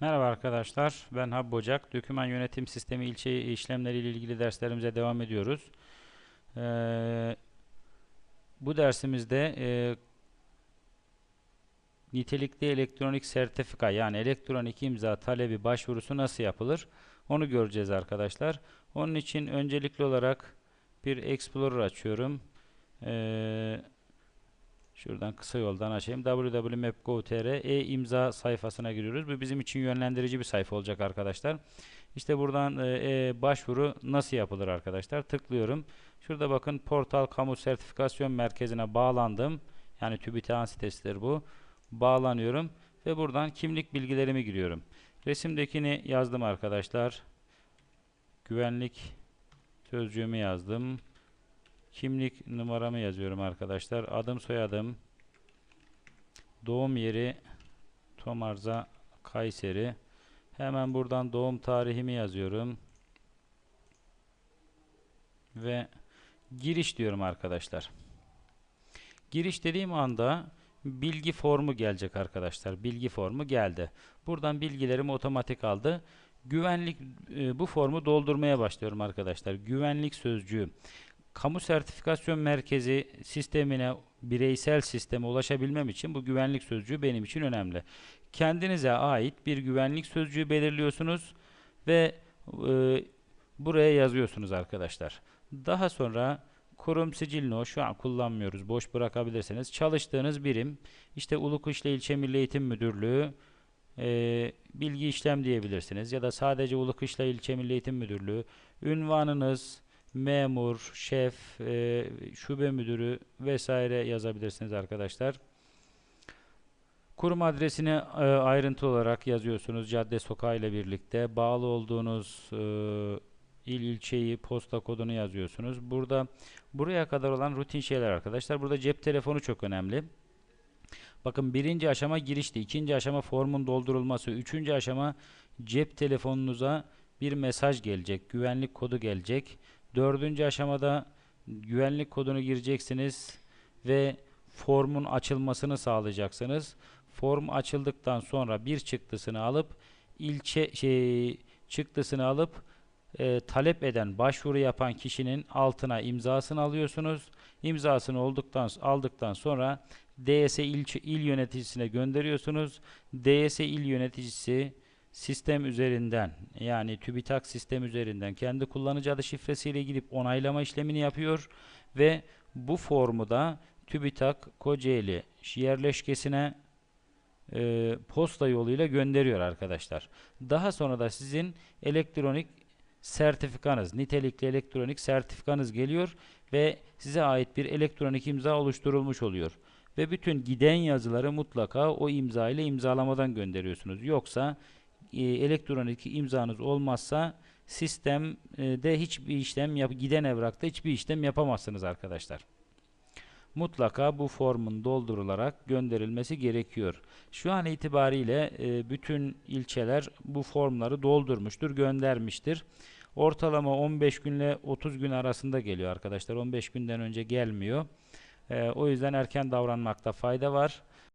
Merhaba arkadaşlar, ben Habib Ocak. Döküman yönetim sistemi ilçe işlemleri ile ilgili derslerimize devam ediyoruz. Ee, bu dersimizde e, nitelikli elektronik sertifika yani elektronik imza talebi başvurusu nasıl yapılır onu göreceğiz arkadaşlar. Onun için öncelikli olarak bir Explorer açıyorum. Ee, Şuradan kısa yoldan açayım. www.map.gov.tr e-imza sayfasına giriyoruz. Bu bizim için yönlendirici bir sayfa olacak arkadaşlar. İşte buradan e, e, başvuru nasıl yapılır arkadaşlar? Tıklıyorum. Şurada bakın portal kamu sertifikasyon merkezine bağlandım. Yani TÜBİTAK'ın sitesidir bu. Bağlanıyorum ve buradan kimlik bilgilerimi giriyorum. Resimdekini yazdım arkadaşlar. Güvenlik sözcüğümü yazdım. Kimlik numaramı yazıyorum arkadaşlar. Adım soyadım. Doğum yeri Tomarza Kayseri. Hemen buradan doğum tarihimi yazıyorum. Ve giriş diyorum arkadaşlar. Giriş dediğim anda bilgi formu gelecek arkadaşlar. Bilgi formu geldi. Buradan bilgilerimi otomatik aldı. Güvenlik e, bu formu doldurmaya başlıyorum arkadaşlar. Güvenlik sözcüğü kamu sertifikasyon merkezi sistemine bireysel sisteme ulaşabilmem için bu güvenlik sözcüğü benim için önemli. Kendinize ait bir güvenlik sözcüğü belirliyorsunuz ve e, buraya yazıyorsunuz arkadaşlar. Daha sonra kurum sicil no şu an kullanmıyoruz. Boş bırakabilirsiniz. Çalıştığınız birim işte Ulukışla İlçe Milli Eğitim Müdürlüğü e, bilgi işlem diyebilirsiniz ya da sadece Ulukışla İlçe Milli Eğitim Müdürlüğü ünvanınız memur, şef, e, şube müdürü vesaire yazabilirsiniz arkadaşlar. Kurum adresini e, ayrıntı olarak yazıyorsunuz. Cadde sokağı ile birlikte bağlı olduğunuz e, il ilçeyi, posta kodunu yazıyorsunuz. Burada buraya kadar olan rutin şeyler arkadaşlar. Burada cep telefonu çok önemli. Bakın birinci aşama girişti. ikinci aşama formun doldurulması. Üçüncü aşama cep telefonunuza bir mesaj gelecek. Güvenlik kodu gelecek. Dördüncü aşamada güvenlik kodunu gireceksiniz ve formun açılmasını sağlayacaksınız. Form açıldıktan sonra bir çıktısını alıp ilçe şey çıktısını alıp e, talep eden, başvuru yapan kişinin altına imzasını alıyorsunuz. İmzasını olduktan aldıktan sonra DS il, il yöneticisine gönderiyorsunuz. DS il yöneticisi sistem üzerinden yani TÜBİTAK sistem üzerinden kendi kullanıcı adı şifresiyle girip onaylama işlemini yapıyor ve bu formu da TÜBİTAK Kocaeli yerleşkesine e, posta yoluyla gönderiyor arkadaşlar. Daha sonra da sizin elektronik sertifikanız, nitelikli elektronik sertifikanız geliyor ve size ait bir elektronik imza oluşturulmuş oluyor. Ve bütün giden yazıları mutlaka o imza ile imzalamadan gönderiyorsunuz. Yoksa elektronik imzanız olmazsa sistemde hiçbir işlem yap giden evrakta hiçbir işlem yapamazsınız arkadaşlar. Mutlaka bu formun doldurularak gönderilmesi gerekiyor. Şu an itibariyle e, bütün ilçeler bu formları doldurmuştur, göndermiştir. Ortalama 15 günle 30 gün arasında geliyor arkadaşlar. 15 günden önce gelmiyor. E, o yüzden erken davranmakta fayda var.